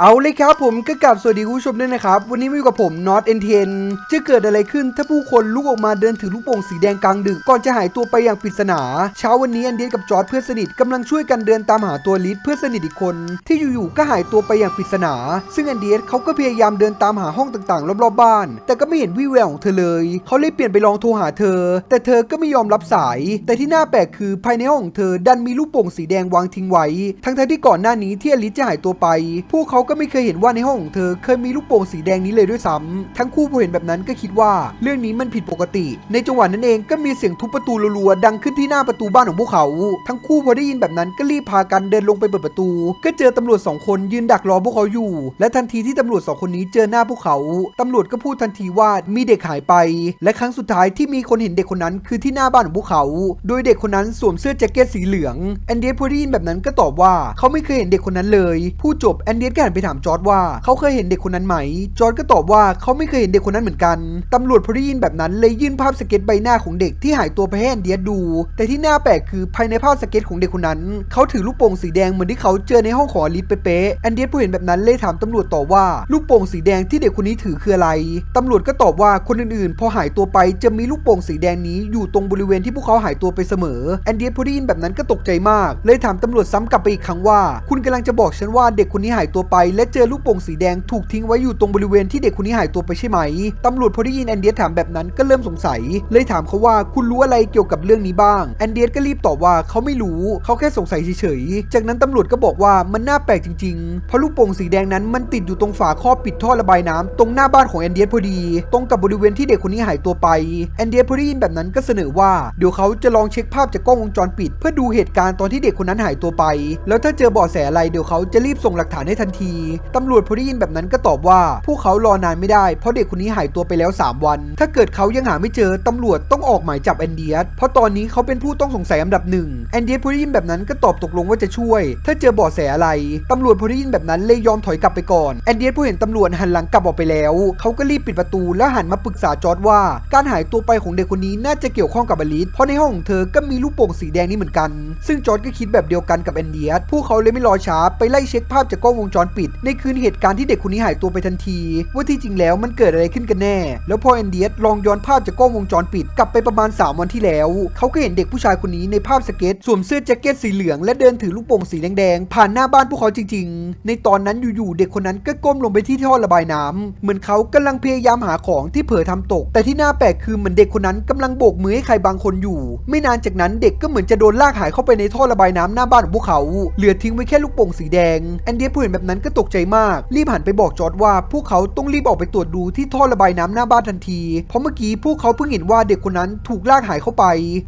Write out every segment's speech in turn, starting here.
เอาเลยครับผมก็กลับสวัสดีคุณผู้ชมด้วยนะครับ วันนี้มาอยู่กับผมน็อตเอ็นเทนจะเกิดอะไรขึ้นถ้าผู้คนลุกออกมาเดินถือลูกโป่งสีแดงกลางดึก ก่อนจะหายตัวไปอย่างปริศนา เช้าวันนี้แอนเดียนกับจอร์ดเพื่อนสนิทกำลังช่วยกันเดินตามหาตัวลิสเพื่อนสนิทอีกคน ที่อยู่ๆก็หายตัวไปอย่างปริศนา ซึ่งแอนเดียนเขาก็พยายามเดินตามหาห้องต่างๆ รอบๆบ้าน แต่ก็ไม่เห็นวี่แววของเธอเลย เขาเลยเปลี่ยนไปลองโทรหาเธอ แต่เธอก็ไม่ยอมรับสาย แต่ที่น่าแปลกคือภายในห้องของเธอดันมีลูกโป่งสีแดงวางทิ้งไว้ ทั้งๆที่ก่อนหน้านี้ที่อลิสจะหายตัวไป พวกเขาก็ไม่เคยเห็นว่าในห้องของเธอเคยมีลูกโป่งสีแดงนี้เลยด้วยซ้ำทั้งคู่พอเห็นแบบนั้นก็คิดว่าเรื่องนี้มันผิดปกติ ในจังหวะนั้นเองก็มีเสียงทุบประตูรัวๆดังขึ้นที่หน้าประตูบ้านของพวกเขา ทั้งคู่พอได้ยินแบบนั้นก็รีบพากันเดินลงไปเปิดประตู ก็เจอตำรวจสองคนยืนดักรอพวกเขาอยู่ และทันทีที่ตำรวจสองคนนี้เจอหน้าพวกเขาตำรวจก็พูดทันทีว่ามีเด็กหายไป และครั้งสุดท้ายที่มีคนเห็นเด็กคนนั้นคือที่หน้าบ้านของพวกเขา โดยเด็กคนนั้นสวมเสื้อแจ็คเก็ตสีเหลืองแอนเดียพอได้ยินแบบนั้นก็ตอบว่าเขาไม่เคยเห็นเด็กคนนั้นเลยพูดจบแอนเดียก็หันไปถามจอร์ดว่าเขาเคยเห็นเด็กคนนั้นไหม จอร์ดก็ตอบว่าเขาไม่เคยเห็นเด็กคนนั้นเหมือนกันตำรวจพอได้ยินแบบนั้นเลยยื่นภาพสเก็ตใบหน้าของเด็กที่หายตัวไปให้แอนเดียดู แต่ที่น่าแปลกคือภายในภาพสเก็ตของเด็กคนนั้นเขาถือลูกโป่งสีแดงเหมือนที่เขาเจอในห้องของอลิสเป๊ะแอนเดียพอเห็นแบบนั้นเลยถามตำรวจต่อว่าลูกโป่งสีแดงที่เด็กคนนี้ถือคืออะไรตำรวจก็ตอบว่าคนอื่นๆ พอหายตัวไปจะมีลูกโป่งสีแดงนี้อยู่ตรงบริเวณที่พวกเขาหายตัวไปเสมอแอนเดียพอได้ยินแบบนั้นก็ตกใจมาก เลยถามตำรวจซ้ำกลับไปอีกครั้งว่า คุณกำลังจะบอกฉันว่าเด็กคนนี้หายตัวไปและเจอลูกโป่งสีแดงถูกทิ้งไว้อยู่ตรงบริเวณที่เด็กคนนี้หายตัวไปใช่ไหม ตำรวจพอได้ยินแอนเดียถามแบบนั้นก็เริ่มสงสัย เลยถามเขาว่าคุณรู้อะไรเกี่ยวกับเรื่องนี้บ้าง แอนเดียก็รีบตอบว่าเขาไม่รู้ เขาแค่สงสัยเฉยๆ จากนั้นตำรวจก็บอกว่ามันน่าแปลกจริงๆ เพราะลูกโป่งสีแดงนั้นมันติดอยู่ตรงฝาครอบปิดท่อระบายน้ำตรงหน้าบ้านของแอนเดียพอดี ตรงกับบริเวณที่เด็กคนนี้หายตัวไป แอนเดียพอได้ยินแบบนั้นก็เสนอว่าเดี๋ยวเขาจะลองเช็คภาพจากกล้องวงจรปิด เพื่อดูเหตุการณ์ตอนที่เด็กคนนั้นหายตัวไป แล้วถ้าเจอเบาะแสอะไรเดี๋ยวเขาจะรีบส่งหลักฐานให้ทันทีตำรวจพอได้ยินแบบนั้นก็ตอบว่า พวกเขารอนานไม่ได้เพราะเด็กคนนี้หายตัวไปแล้ว 3 วัน ถ้าเกิดเขายังหาไม่เจอตำรวจต้องออกหมายจับแอนเดียสเพราะตอนนี้เขาเป็นผู้ต้องสงสัยอันดับหนึ่งแอนเดียสพอได้ยินแบบนั้นก็ตอบตกลงว่าจะช่วย ถ้าเจอเบาะแสอะไรตำรวจพอได้ยินแบบนั้นเลยยอมถอยกลับไปก่อนแอนเดียสพอเห็นตำรวจหันหลังกลับออกไปแล้ว เขาก็รีบปิดประตูแล้วหันมาปรึกษาจอร์ดว่า การหายตัวไปของเด็กคนนี้น่าจะเกี่ยวข้องกับอลิสเพราะในห้องของเธอก็มีลูกโป่งสีแดงนี้เหมือนกัน ซึ่งจอร์ดก็คิดแบบเดียวกันกับแอนเดียสพวกเขาเลยไม่รอช้าไปไล่เช็คภาพจากกล้องวงจรปิดในคืนเหตุการณ์ที่เด็กคนนี้หายตัวไปทันที ว่าที่จริงแล้วมันเกิดอะไรขึ้นกันแน่ แล้วพอแอนเดียสลองย้อนภาพจากกล้องวงจรปิดกลับไปประมาณ 3 วันที่แล้ว เขาก็เห็นเด็กผู้ชายคนนี้ในภาพสเก็ตสวมเสื้อแจ็คเก็ตสีเหลืองและเดินถือลูกโป่งสีแดงๆผ่านหน้าบ้านพวกเขาจริง ๆ ในตอนนั้นอยู่ๆเด็กคนนั้นก็ก้มลงไปที่ท่อระบายน้ำเหมือนเขากำลังพยายามหาของที่เผลอทำตก แต่ที่น่าแปลกคือเหมือนเด็กคนนั้นกำลังโบกมือให้ใครบางคนอยู่ ไม่นานจากนั้นเด็กก็เหมือนจะโดนลากหายเข้าไปในท่อระบายน้ำหน้าบ้านของพวกเขา เหลือทิ้งไว้แค่ลูกโป่งสีแดงแอนเดียผู้เห็นแบบนั้นก็ตกใจมาก รีบหันไปบอกจอร์ดว่าพวกเขาต้องรีบออกไปตรวจดูที่ท่อระบายน้ำหน้าบ้านทันที เพราะเมื่อกี้พวกเขาเพิ่งเห็นว่าเด็กคนนั้นถูกลากหายเข้าไป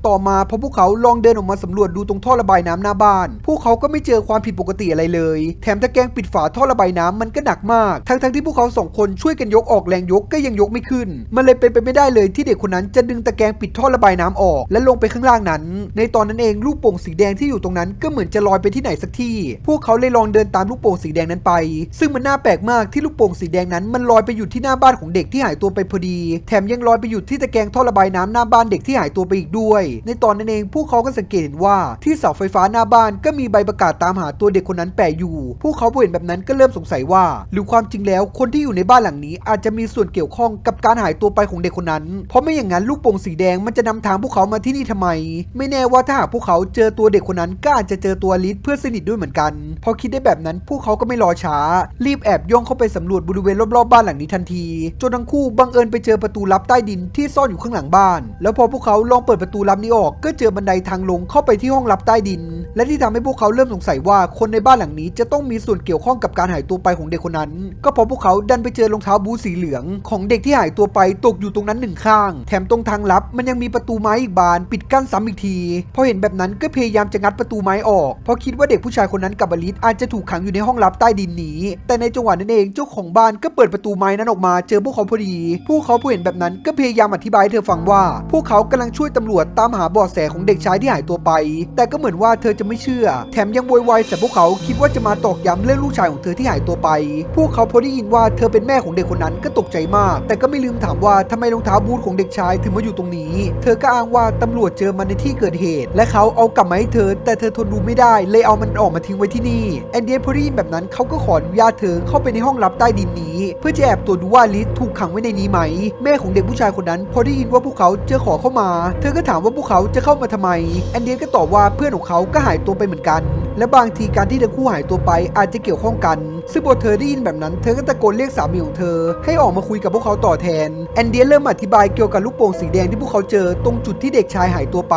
ต่อมาพอพวกเขาลองเดินออกมาสำรวจดูตรงท่อระบายน้ำหน้าบ้าน พวกเขาก็ไม่เจอความผิดปกติอะไรเลย แถมตะแกรงปิดฝาท่อระบายน้ำมันก็หนักมาก ทั้งๆที่พวกเขาสองคนช่วยกันยกออกแรงยกก็ยังยกไม่ขึ้น มันเลยเป็นไปไม่ได้เลยที่เด็กคนนั้นจะดึงตะแกรงปิดท่อระบายน้ำออก และลงไปข้างล่างนั้น ในตอนนั้นเองลูกโป่งสีแดงที่อยู่ตรงนั้นก็เหมือนจะลอยไปที่ไหนสักที่ พวกเขาเลยลองเดินตามลูกโป่งสีแดงนั้นไป ซึ่งมันน่าแปลกมากที่ลูกโป่งสีแดงนั้นมันลอยไปอยู่ที่หน้าบ้านของเด็กที่หายตัวไปพอดี แถมยังลอยไปอยู่ที่ตะแกรงท่อระบายน้ำหน้าบ้านเด็กที่หายตัวไปอีกด้วย ในตอนนั้นเองพวกเขาก็สังเกตเห็นว่าที่เสาไฟฟ้าหน้าบ้านก็มีใบประกาศตามหาตัวเด็กคนนั้นแปะอยู่ พวกเขาพอเห็นแบบนั้นก็เริ่มสงสัยว่า หรือความจริงแล้วคนที่อยู่ในบ้านหลังนี้อาจจะมีส่วนเกี่ยวข้องกับการหายตัวไปของเด็กคนนั้น เพราะไม่อย่างนั้นลูกโป่งสีแดงมันจะนำทางพวกเขามาที่นี่ทำไม ไม่แน่ว่าถ้าหากพวกเขาเจอตัวเด็กคนนั้นก็อาจจะเจอตัวลิสเพื่อนสนิทด้วยเหมือนกัน พอคิดได้แบบนั้นพวกเขาก็ไม่รอช้า รีบแอบย่องเข้าไปสำรวจบริเวณรอบๆบ้านหลังนี้ทันที จนทั้งคู่บังเอิญไปเจอประตูลับใต้ดินที่ซ่อนอยู่ข้างหลังบ้าน แล้วพอพวกเขาลองเปิดประตูลับนี้ออก ก็เจอบันไดทางลงเข้าไปที่ห้องลับใต้ดิน และที่ทำให้พวกเขาเริ่มสงสัยว่าคนในบ้านหลังนี้จะต้องมีส่วนเกี่ยวข้องกับการหายตัวไปของเด็กคนนั้น ก็พราะพวกเขาดันไปเจอรองเท้าบูสีเหลือง ของเด็กที่หายตัวไปตกอยู่ตรงนั้นหนึ่งข้าง แถมตรงทางลับมันยังมีประตูไม้อีกบาน ปิดกั้นซ้ำอีกที พอเห็นแบบนั้นก็พยายามจะงัดประตูไม้ออก เพราะคิดว่าเด็กผู้ชายคนนั้นกับอลิสอาจจะถูกขังอยู่ในห้องลับใต้ดินนี้แต่ในจังหวะนั้นเองเจ้าของบ้านก็เปิดประตูไม้นั้นออกมาเจอพวกเขาพอดี พวกเขาพอเห็นแบบนั้นก็พยายามอธิบายเธอฟังว่า พวกเขากำลังช่วยตำรวจตามหาเบาะแสของเด็กชายที่หายตัวไป แต่ก็เหมือนว่าเธอจะไม่เชื่อ แถมยังโวยวายใส่พวกเขาคิดว่าจะมาตอกย้ำเรื่องลูกชายของเธอที่หายตัวไป พวกเขาพอได้ยินว่าเธอเป็นแม่ของเด็กคนนั้นก็ตกใจมาก แต่ก็ไม่ลืมถามว่าทำไมรองเท้าบูทของเด็กชายถึงมาอยู่ตรงนี้ เธอก็อ้างว่าตำรวจเจอมันในที่เกิดเหตุ และเขาเอากลับมาให้เธอ แต่เธอทนดูไม่ได้เลยเอามันออกมาทิ้งไว้ที่นี่แอนเดียพอได้ยินแบบนั้นเขาก็ก็ขออนุญาตเธอเข้าไปในห้องลับใต้ดินนี้ เพื่อจะแอบตรวจดูว่าลิสถูกขังไว้ในนี้ไหม แม่ของเด็กผู้ชายคนนั้น พอได้ยินว่าพวกเขาจะขอเข้ามา เธอก็ถามว่าพวกเขาจะเข้ามาทำไม แอนเดียก็ตอบว่าเพื่อนของเขาก็หายตัวไปเหมือนกัน และบางทีการที่ทั้งคู่หายตัวไปอาจจะเกี่ยวข้องกัน ซึ่งพอเธอได้ยินแบบนั้น เธอก็ตะโกนเรียกสามีของเธอ ให้ออกมาคุยกับพวกเขาต่อแทน แอนเดียเริ่มอธิบายเกี่ยวกับลูกโป่งสีแดงที่พวกเขาเจอตรงจุดที่เด็กชายหายตัวไป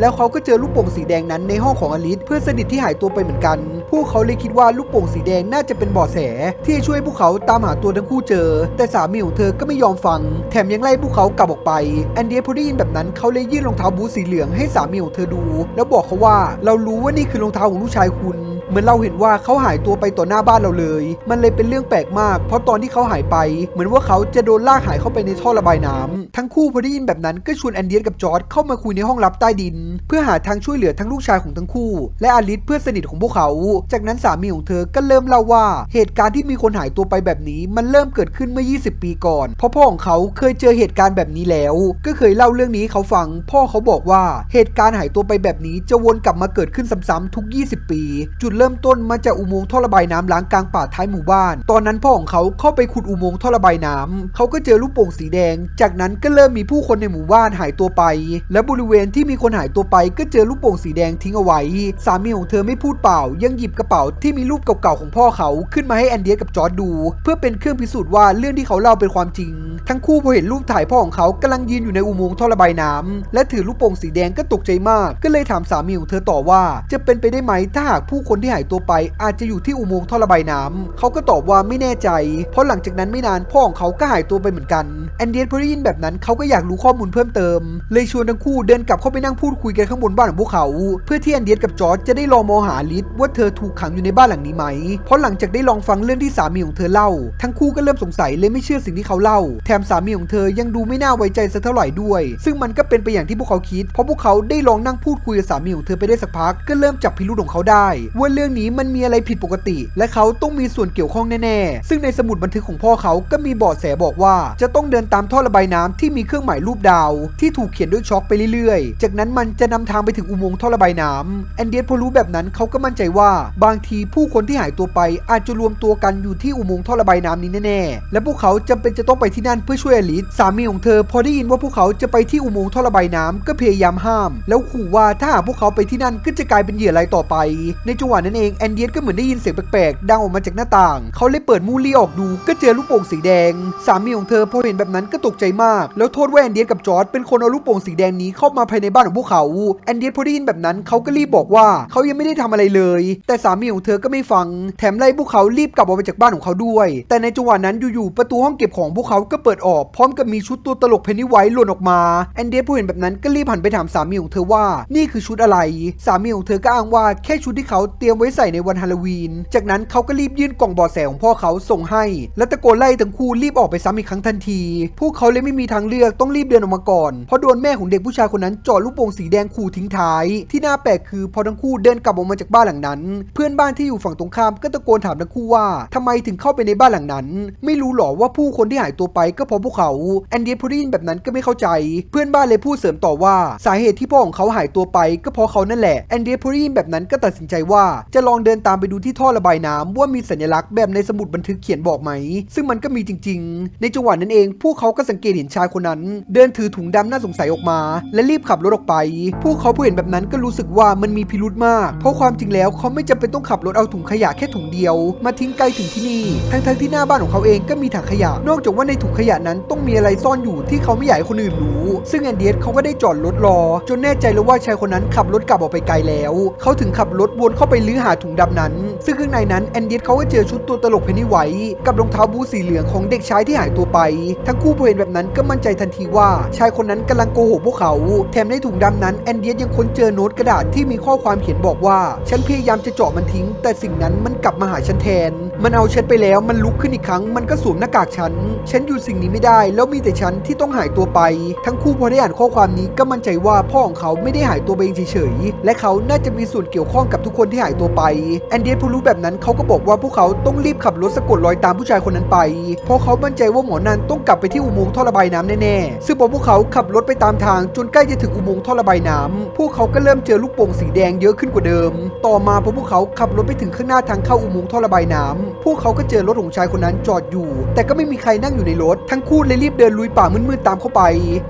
แล้วเขาก็เจอลูกโป่งสีแดงนั้นในห้องของอลิสเพื่อนสนิทที่หายตัวไปเหมือนกัน พวกเขาเลยคิดว่าลูกโป่งสีแดงน่าจะเป็นเบาะแสที่จะช่วยพวกเขาตามหาตัวทั้งคู่เจอ แต่สามีของเธอก็ไม่ยอมฟัง แถมยังไล่พวกเขากลับออกไป แอนเดียพอได้ยินแบบนั้นเขาเลยยื่นรองเท้าบูทสีเหลืองให้สามีของเธอดู แล้วบอกเขาว่าเรารู้ว่านี่คือรองเท้าของลูกชายคุณ เหมือนเราเห็นว่าเขาหายตัวไปต่อหน้าบ้านเราเลย มันเลยเป็นเรื่องแปลกมาก เพราะตอนที่เขาหายไป เหมือนว่าเขาจะโดนลากหายเข้าไปในท่อระบายน้ำทั้งคู่พอได้ยินแบบนั้นก็ชวนแอนเดียนกับจอร์ดเข้ามาคุยในห้องลับใต้ดิน เพื่อหาทางช่วยเหลือทั้งลูกชายของทั้งคู่ และอลิสเพื่อนสนิทของพวกเขา จากนั้นสามีของเธอก็เริ่มเล่าว่าเหตุการณ์ที่มีคนหายตัวไปแบบนี้ มันเริ่มเกิดขึ้นเมื่อ 20 ปีก่อน เพราะพ่อของเขาเคยเจอเหตุการณ์แบบนี้แล้ว ก็เคยเล่าเรื่องนี้เขาฟัง พ่อเขาบอกว่าเหตุการณ์หายตัวไปแบบนี้จะวนกลับมาเกิดขึ้นซ้ำๆทุก 20 ปี จุดเริ่มต้นมาจากอุโมงค์ท่อระบายน้ำล้างกลางป่าท้ายหมู่บ้าน ตอนนั้นพ่อของเขาเข้าไปขุดอุโมงค์ท่อระบายน้ำเขาก็เจอลูกโป่งสีแดง จากนั้นก็เริ่มมีผู้คนในหมู่บ้านหายตัวไป และบริเวณที่มีคนหายตัวไปก็เจอลูกโป่งสีแดงทิ้งเอาไว้ สามีของเธอไม่พูดเปล่า ยังหยิบกระเป๋าที่มีรูปเก่าๆของพ่อเขาขึ้นมาให้แอนเดียกับจอร์ดดู เพื่อเป็นเครื่องพิสูจน์ว่าเรื่องที่เขาเล่าเป็นความจริง ทั้งคู่พอเห็นรูปถ่ายพ่อของเขากำลังยืนอยู่ในอุโมงค์ท่อระบายน้ำและถือลูกโป่งสีแดงก็ตกใจมาก ก็เลยถามสามีของเธอต่อว่า จะเป็นไปได้ไหมถ้าหากผู้คนที่หายตัวไปอาจจะอยู่ที่อุโมงค์ท่อระบายน้ำเขาก็ตอบว่าไม่แน่ใจ เพราะหลังจากนั้นไม่นานพ่อของเขาก็หายตัวไปเหมือนกันแอนเดียนพอได้ยินแบบนั้นเขาก็อยากรู้ข้อมูลเพิ่มเติม เลยชวนทั้งคู่เดินกลับเข้าไปนั่งพูดคุยกันข้างบนบ้านของพวกเขา เพื่อที่แอนเดียนกับจอร์จจะได้ลองมองหาลิสว่าเธอถูกขังอยู่ในบ้านหลังนี้ไหม เพราะหลังจากได้ลองฟังเรื่องที่สามีของเธอเล่า ทั้งคู่ก็เริ่มสงสัยเลยไม่เชื่อสิ่งที่เขาเล่า แถมสามีของเธอยังดูไม่น่าไว้ใจสักเท่าไหร่ด้วย ซึ่งมันก็เป็นไปอย่างที่พวกเขาคิด เพราะพวกเขาได้ลองนั่งพูดคุยกับสามีของเธอไปได้สักพักก็เริ่มจับพิรุธของเขาได้ว่าเรื่องนี้มันมีอะไรผิดปกติ และเขาต้องมีส่วนเกี่ยวข้องแน่ๆ ซึ่งในสมุดบันทึกของพ่อเขาก็มีเบาะแสบอกว่า จะต้องเดินตามท่อระบายน้ำที่มีเครื่องหมายรูปดาว ที่ถูกเขียนด้วยช็อกไปเรื่อยๆ จากนั้นมันจะนำทางไปถึงอุโมงค์ท่อระบายน้ำแอนเดียนพอรู้แบบนั้นเขาก็มั่นใจว่า บางทีผู้คนที่หายตัวไปอาจจะรวมตัวกันอยู่ที่อุโมงค์ท่อระบายน้ำนี้แน่ๆ และพวกเขาจำเป็นจะต้องไปที่นั่นเพื่อช่วยอลิสสามีของเธอ พอได้ยินว่าพวกเขาจะไปที่อุโมงค์ท่อระบายน้ำก็พยายามห้าม แล้วขู่ว่าถ้าหากพวกเขาไปที่นั่นก็จะกลายเป็นเหยื่อรายต่อไป ในจังหวะนั้นเองแอนเดียนก็เหมือนได้ยินเสียงแปลกๆดังออกมาจากหน้าต่าง เขาเลยเปิดมูลี่ออกดูก็เจอลูกโป่งสีแดง สามีของเธอพอเห็นแบบนั้นก็ตกใจมาก แล้วโทษว่าแอนเดียนกับจอร์ดเป็นคนเอาลูกโป่งสีแดงนี้เข้ามาภายในบ้านของพวกเขาแอนเดียนพอได้ยินแบบนั้นเขาก็รีบบอกว่าเขายังไม่ได้ทำอะไรเลย แต่สามีของเธอก็ไม่ฟัง แถมไล่พวกเขารีบกลับออกไปจากบ้านของเขาด้วย แต่ในจังหวะนั้นอยู่ๆประตูห้องเก็บของพวกเขาก็เปิดออก พร้อมกับมีชุดตัวตลกเพนนีไวท์หล่นออกมาแอนเดียสพอเห็นแบบนั้นก็รีบหันไปถามสามีของเธอว่า นี่คือชุดอะไร สามีของเธอก็อ้างว่าแค่ชุดที่เขาเตรียมไว้ใส่ในวันฮาโลวีน จากนั้นเขาก็รีบยื่นกล่องเบอแสของพ่อเขาส่งให้ และตะโกนไล่ทั้งคู่รีบออกไปซ้ำอีกครั้งทันที พวกเขาเลยไม่มีทางเลือกต้องรีบเดินออกมาก่อน เพราะโดนแม่ของเด็กผู้ชายคนนั้นจ่อลูกโป่งสีแดงขู่ทิ้งท้าย ที่น่าแปลกคือพอทั้งคู่เดินกลับออกมาจากบ้านหลังนั้น เพื่อนบ้านที่อยู่ฝั่งตรงข้ามก็ตะโกนถามทั้งคู่ว่าทำไมถึงเข้าไปในบ้านหลังนั้น ไม่รู้หรอว่าผู้คนที่หายตัวไปก็เพราะพวกเขาแอนเดียพอได้ยินแบบนั้นก็ไม่เข้าใจ เพื่อนบ้านเลยพูดเสริมต่อว่าสาเหตุที่พ่อของเขาหายตัวไปก็เพราะเขานั่นแหละแอนเดียพอได้ยินแบบนั้นก็ตัดสินใจว่าจะลองเดินตามไปดูที่ท่อระบายน้ำว่ามีสัญลักษณ์แบบในสมุดบันทึกเขียนบอกไหม ซึ่งมันก็มีจริง ๆ ในจังหวะนั้นเอง พวกเขาก็สังเกตเห็นชายคนนั้น เดินถือถุงดำน่าสงสัยออกมา และรีบขับรถออกไป พวกเขาผู้เห็นแบบนั้นก็รู้สึกว่ามันมีพิรุธมาก เพราะความจริงแล้วเขาไม่จำเป็นต้องขับรถเอาถุงขยะแค่ถุงเดียว มาทิ้งไกลถึงที่นี่ ทั้งๆที่หน้าบ้านของเขาเองก็มีถังขยะ นอกจากว่าในถุงขยะนั้นต้องมีอะไรซ่อนอยู่ที่เขาไม่อยากให้คนอื่นรู้ ซึ่งแอนเดียสเขาก็ได้จอดรถรอ จนแน่ใจแล้วว่าชายคนนั้นขับรถกลับออกไปไกลแล้ว เขาถึงขับรถวนเข้าไปลอหาถุงดำนั้น ซึ่งข้างในนั้นแอนดีสเขาก็เจอชุดตัวตลกเพนนีไวท์กับรองเท้าบูทสีเหลืองของเด็กชายที่หายตัวไป ทั้งคู่พอเห็นแบบนั้นก็มั่นใจทันทีว่า ชายคนนั้นกำลังโกหกพวกเขา แถมในถุงดำนั้นแอนเดียสยังค้นเจอโน้ตกระดาษที่มีข้อความเขียนบอกว่า ฉันพยายามจะเจาะมันทิ้ง แต่สิ่งนั้นมันกลับมาหาฉันแทน มันเอาฉันไปแล้วมันลุกขึ้นอีกครั้ง มันก็สวมหน้ากากฉัน ฉันอยู่สิ่งนี้ไม่ได้ แล้วมีแต่ฉันที่ต้องหายตัวไป ทั้งคู่พอได้อ่านข้อความนี้ก็มั่นใจว่าพ่อของเขาไม่ได้หายตัวไปเองเฉยๆและเขาน่าจะมีส่วนเกี่ยวข้องกับทุกคนที่หายตัวตัวไปแอนเดียสพอรู้แบบนั้นเขาก็บอกว่าพวกเขาต้องรีบขับรถสะกดรอยตามผู้ชายคนนั้นไป เพราะเขามั่นใจว่าหมอนันต้องกลับไปที่อุโมงค์ท่อระบายน้ำแน่ๆ ซึ่งพอพวกเขาขับรถไปตามทางจนใกล้จะถึงอุโมงค์ท่อระบายน้ำพวกเขาก็เริ่มเจอลูกโป่งสีแดงเยอะขึ้นกว่าเดิม ต่อมาพอพวกเขาขับรถไปถึงข้างหน้าทางเข้าอุโมงค์ท่อระบายน้ำพวกเขาก็เจอรถของชายคนนั้นจอดอยู่ แต่ก็ไม่มีใครนั่งอยู่ในรถ ทั้งคู่เลยรีบเดินลุยป่ามืดๆตามเข้าไป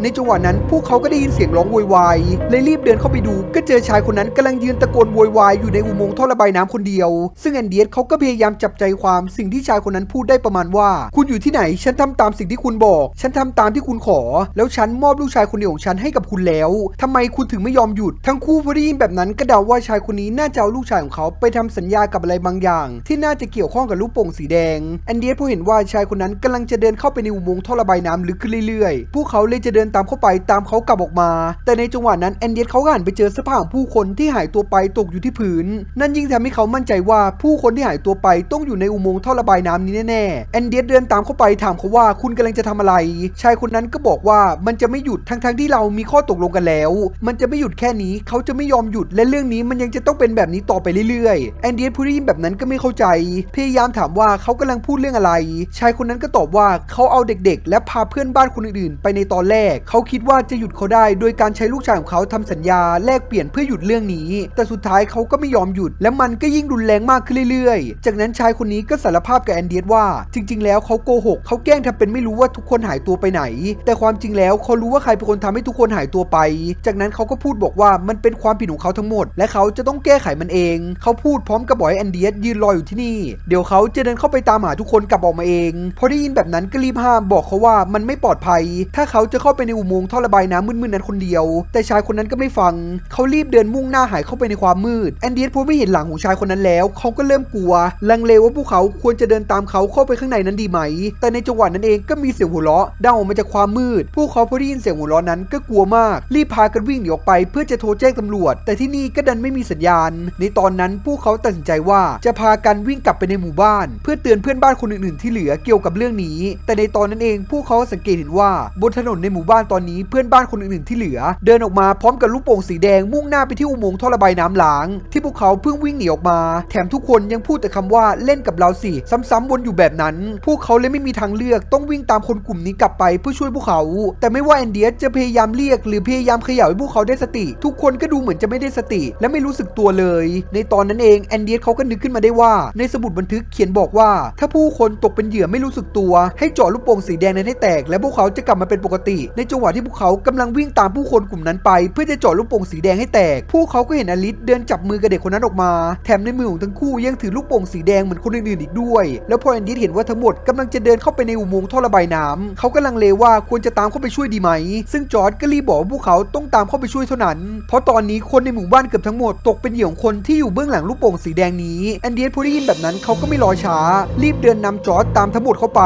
ในจังหวะนั้นพวกเขาก็ได้ยินเสียงร้องโวยวายเลยรีบเดินเข้าไปดู ก็เจอชายคนนั้นกำลังยืนตะโกนโวยวายอยู่ในอุโมงค์ท่อระบายน้ำคนเดียว ซึ่งแอนเดียสเขาก็พยายามจับใจความสิ่งที่ชายคนนั้นพูดได้ประมาณว่า คุณอยู่ที่ไหน ฉันทำตามสิ่งที่คุณบอก ฉันทำตามที่คุณขอ แล้วฉันมอบลูกชายคนเดียวของฉันให้กับคุณแล้วทำไมคุณถึงไม่ยอมหยุด ทั้งคู่พอได้ยินแบบนั้นก็เดาว่าชายคนนี้น่าจะเอาลูกชายของเขาไปทำสัญญากับอะไรบางอย่าง ที่น่าจะเกี่ยวข้องกับลูกโป่งสีแดงแอนเดียสพอเห็นว่าชายคนนั้นกำลังจะเดินเข้าไปในอุโมงค์ท่อระบายน้ำลึกขึ้นเรื่อยๆ พวกเขาเลยจะเดินตามเข้าไปตามเขากลับออกมา แต่ในจังหวะนั้นแอนเดียสเขาก็หันไปเจอสื้อผ้าของผู้คนที่หายตัวไปตกอยู่ที่พื้นนั่นยิ่งทำให้เขามั่นใจว่าผู้คนที่หายตัวไปต้องอยู่ในอุโมงค์ท่อระบายน้ำนี้แน่ๆแอนเดียสเดินตามเข้าไปถามเขาว่าคุณกำลังจะทำอะไร ชายคนนั้นก็บอกว่ามันจะไม่หยุดทั้งๆที่เรามีข้อตกลงกันแล้ว มันจะไม่หยุดแค่นี้เขาจะไม่ยอมหยุดและเรื่องนี้มันยังจะต้องเป็นแบบนี้ต่อไปเรื่อยๆแอนเดียสผู้ได้ยินแบบนั้นก็ไม่เข้าใจ พยายามถามว่าเขากำลังพูดเรื่องอะไร ชายคนนั้นก็ตอบว่าเขาเอาเด็กๆ และพาเพื่อนบ้านคนอื่นๆ ไปในตอนแรก เขาคิดว่าจะหยุดเขาได้ โดยการใช้ลูกชายของเขาทำสัญญาแลกเปลี่ยนเพื่อหยุดเรื่องนี้ แต่สุดท้ายเขาก็ไม่ยอมหยุดและมันก็ยิ่งรุนแรงมากขึ้นเรื่อยๆ จากนั้นชายคนนี้ก็สารภาพกับแอนเดียสว่า จริง ๆ แล้วเขาโกหกเขาแกล้งทำเป็นไม่รู้ว่าทุกคนหายตัวไปไหน แต่ความจริงแล้วเขารู้ว่าใครเป็นคนทำให้ทุกคนหายตัวไป จากนั้นเขาก็พูดบอกว่ามันเป็นความผิดของเขาทั้งหมด และเขาจะต้องแก้ไขมันเอง เขาพูดพร้อมกับบอกให้แอนเดียสยืนรออยู่ที่นี่ เดี๋ยวเขาจะเดินเข้าไปตามหาทุกคนกลับออกมาเองพอได้ยินแบบนั้นก็รีบห้ามบอกเขาว่ามันไม่ปลอดภัย ถ้าเขาจะเข้าไปในอุโมงค์ท่อระบายน้ำมืดๆนั้นคนเดียว แต่ชายคนนั้นก็ไม่ฟัง เขารีบเดินมุ่งหน้าหายเข้าไปในความมืดแอนเดียสพอไม่เห็นหลังของชายคนนั้นแล้ว เขาก็เริ่มกลัว ลังเลว่าพวกเขาควรจะเดินตามเขาเข้าไปข้างในนั้นดีไหม แต่ในจังหวะนั้นเองก็มีเสียงหัวเราะดังออกมาจากความมืด พวกเขาพอได้ยินเสียงหัวเราะนั้นก็กลัวมาก รีบพากันวิ่งหนีออกไปเพื่อจะโทรแจ้งตำรวจ แต่ที่นี่ก็ดันไม่มีสัญญาณ ในตอนนั้นพวกเขาตัดสินใจว่าจะพากันวิ่งกลับไปในหมู่บ้าน เพื่อเตือนเพื่อนบ้านคนอื่นๆที่เหลือเกี่ยวกับเรื่องนี้ แต่ในตอนนั้นเองพวกเขาสังเกตเห็นว่าบนถนนในหมู่บ้านตอนนี้เพื่อนบ้านคนอื่นๆที่เหลือ เดินออกมาพร้อมกับลูกโป่งสีแดงมุ่งหน้าไปที่อุโมงค์ท่อระบายน้ำล้างที่พวกเขาเพิ่งวิ่งหนีออกมา แถมทุกคนยังพูดแต่คำว่าเล่นกับเราสิ ซ้ำๆวนอยู่แบบนั้น พวกเขาเลยไม่มีทางเลือกต้องวิ่งตามคนกลุ่มนี้กลับไปเพื่อช่วยพวกเขา แต่ไม่ว่าแอนเดียสจะพยายามเรียก หรือพยายามเขย่าให้พวกเขาได้สติ ทุกคนก็ดูเหมือนจะไม่ได้สติ และไม่รู้สึกตัวเลย ในตอนนั้นเองแอนเดียสเขาก็นึกขึ้นมาได้ว่า ในสมุดบันทึกเขียนบอกว่า ถ้าผู้คนตกเป็นเหยื่อไม่รู้สึกตัว ให้เจาะลูกโป่งสีแดงนั้นให้แตก และพวกเขาจะกลับมาเป็นปกติ ในจังหวะที่พวกเขากำลังวิ่งตามผู้คนกลุ่มนั้นไป เพื่อจะเจาะลูกโป่งสีแดงให้แตก พวกเขาก็เห็นอลิสเดินจับมือกับเด็กคนนั้นออกมาแถมในมือของทั้งคู่ยังถือลูกโป่งสีแดงเหมือนคนอื่นๆอีกด้วย แล้วพอแอนดิสเห็นว่าทั้งหมดกำลังจะเดินเข้าไปในอุโมงค์ท่อระบายน้ำเขากำลังเลว่าควรจะตามเข้าไปช่วยดีไหม ซึ่งจอร์ดก็รีบบอกว่าพวกเขาต้องตามเข้าไปช่วยเท่านั้น เพราะตอนนี้คนในหมู่บ้านเกือบทั้งหมดตกเป็นเหยื่อของคนที่อยู่เบื้องหลังลูกโป่งสีแดงนี้แอนดียสพอได้ยินแบบนั้นเขาก็ไม่รอช้า รีบเดินนำจอร์ดตามทั้งหมดเข้าไป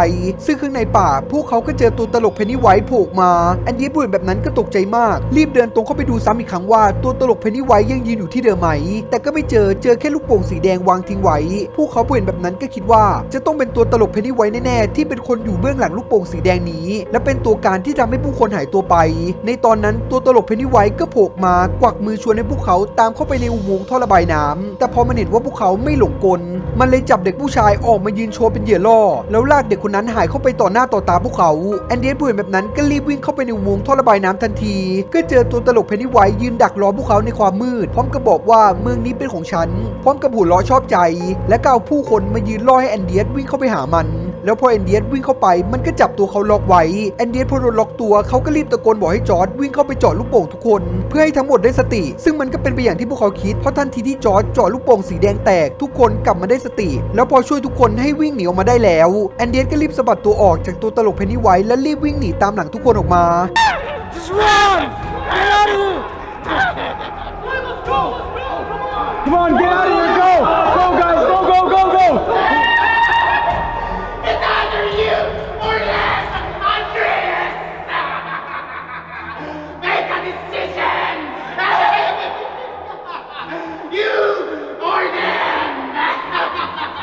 ซึ่งข้างในป่า พวกเขาก็เจอตัวตลกเพนนีไวท์โผล่ออกมาแอนดียสพูดแบบนั้นก็ตกใจมาก รีบเดินตรงเข้าไปดูซ้ำอีกครั้งว่าตัวตลกเพนนีไวท์ยังยืนอยู่ที่เดิมไหม แต่ก็ไม่เจอเจอแค่ลูกโป่งสีแดงวางทิ้งไว้ พวกเขาเห็นแบบนั้นก็คิดว่า จะต้องเป็นตัวตลกเพนนีไวท์แน่ๆ ที่เป็นคนอยู่เบื้องหลังลูกโป่งสีแดงนี้ และเป็นตัวการที่ทำให้ผู้คนหายตัวไป ในตอนนั้นตัวตลกเพนนีไวท์ก็โผล่มากวักมือชวนให้พวกเขาตามเข้าไปในอุโมงค์ท่อระบายน้ำแต่พอมันเห็นว่าพวกเขาไม่หลงกล มันเลยจับเด็กผู้ชายออกมายืนโชว์เป็นเหยื่อล่อ แล้วลากเด็กคนนั้นหายเข้าไปต่อหน้าต่อตาพวกเขาแอนเดียสผู้เห็นแบบนั้นก็รีบวิ่งเข้าไปในอุโมงค์ท่อระบายน้ำทันที ก็เจอตัวตลกเพนนีไวท์ยืนดักรอพวกเขาในความมืด พร้อมกับบอกว่าเมืองนี้เป็นของฉันพร้อมกับหัวล้อชอบใจ และก็เอาผู้คนมายืนล่อให้แอนเดียสวิ่งเข้าไปหามัน แล้วพอแอนเดียสวิ่งเข้าไปมันก็จับตัวเขาล็อกไว้แอนเดียสพอโดนล็อกตัวเขาก็รีบตะโกนบอกให้จอร์ดวิ่งเข้าไปจาะลูกโป่งทุกคน เพื่อให้ทั้งหมดได้สติ ซึ่งมันก็เป็นไปอย่างที่พวกเขาคิดเพราะทันทีที่จอร์ดจาะลูกโป่งสีแดงแตกทุกคนกลับมาได้สติ แล้วพอช่วยทุกคนให้วิ่งหนีออกมาได้แล้วแอนเดียสก็รีบสะบัดตัวออกจากตัวตลกเพนนีไวท์และรีบวิ่งหนีตามหลังทุกคนออกมา Just run! Get out of here! Come on, get out of here! Go! Go, guys! Go, go, go, go! It's either you or yes, Andreas! Make a decision! you or them!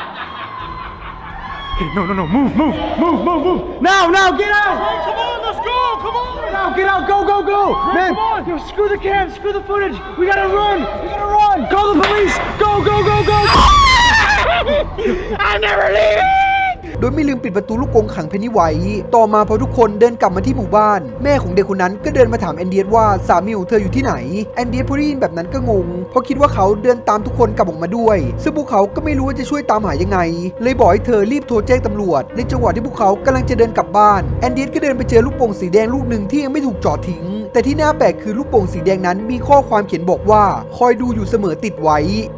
Okay, no, no, no. Move, move, move, move, move. Now, now, get out. come on, let's go. Come on. Get out, get out. Go, go, go. Man, come on. Yo, screw the cam, screw the footage. We gotta run. We gotta Call the police. Go, go, go, go. ดยไม่ลืมปิดประตูลูกกรงขังเพนนีไว้ ต่อมาพอทุกคนเดินกลับมาที่หมู่บ้าน แม่ของเด็กคนนั้นก็เดินมาถามแอนเดียสว่าสามีของเธออยู่ที่ไหน แอนเดียสพอได้ยินแบบนั้นก็งง เพราะคิดว่าเขาเดินตามทุกคนกลับออกมาด้วย ซึ่งพวกเขาก็ไม่รู้ว่าจะช่วยตามหายังไง เลยบอกให้เธอรีบโทรแจ้งตำรวจ ในจังหวะที่พวกเขากำลังจะเดินกลับบ้าน แอนเดียสก็เดินไปเจอลูกโป่งสีแดงลูกหนึ่งที่ยังไม่ถูกจอดทิ้ง แต่ที่น่าแปลกคือลูกโป่งสีแดงนั้นมีข้อความเขียนบอกว่า คอยดูอยู่เสมอติดไว้